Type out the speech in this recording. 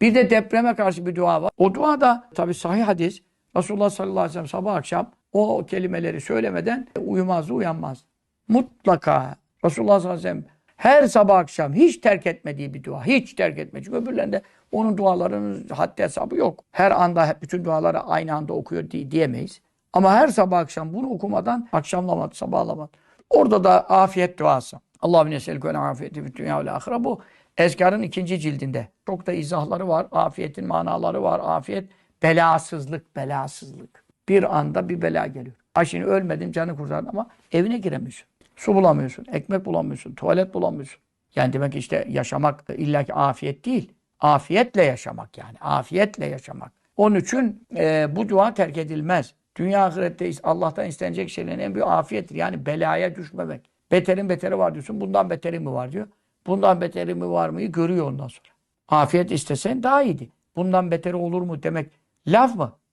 Bir de depreme karşı bir dua var. O dua da tabi sahih hadis. Resulullah sallallahu aleyhi ve sellem sabah akşam o kelimeleri söylemeden uyumazdı, uyanmaz. Mutlaka Resulullah sallallahu aleyhi ve sellem her sabah akşam hiç terk etmediği bir dua. Hiç terk etmedi. Çünkü öbürlerinde onun dualarının haddi hesabı yok. Her anda bütün duaları aynı anda okuyor diye, diyemeyiz. Ama her sabah akşam bunu okumadan akşamlamadı, sabahlamadı. Orada da afiyet duası. Allahümme neselükü vel afiyeti fid dünya vel ahire. Bu Ezkar'ın ikinci cildinde. Çok da izahları var. Afiyetin manaları var. Afiyet belasızlık, belasızlık. Bir anda bir bela geliyor. Ay şimdi ölmedin, canı kurtardın ama evine giremiyorsun. Su bulamıyorsun, ekmek bulamıyorsun, tuvalet bulamıyorsun. Yani demek işte yaşamak illaki afiyet değil. Afiyetle yaşamak yani. Afiyetle yaşamak. Onun için e, bu dua terk edilmez. Dünya ahirette Allah'tan istenecek şeylerin en büyük afiyettir. Yani belaya düşmemek. Beterin beteri var diyorsun. Bundan beteri mi var diyor. Bundan beteri mi var mıyı görüyor ondan sonra. Afiyet istesen daha iyiydi. Bundan beteri olur mu demek laf mı?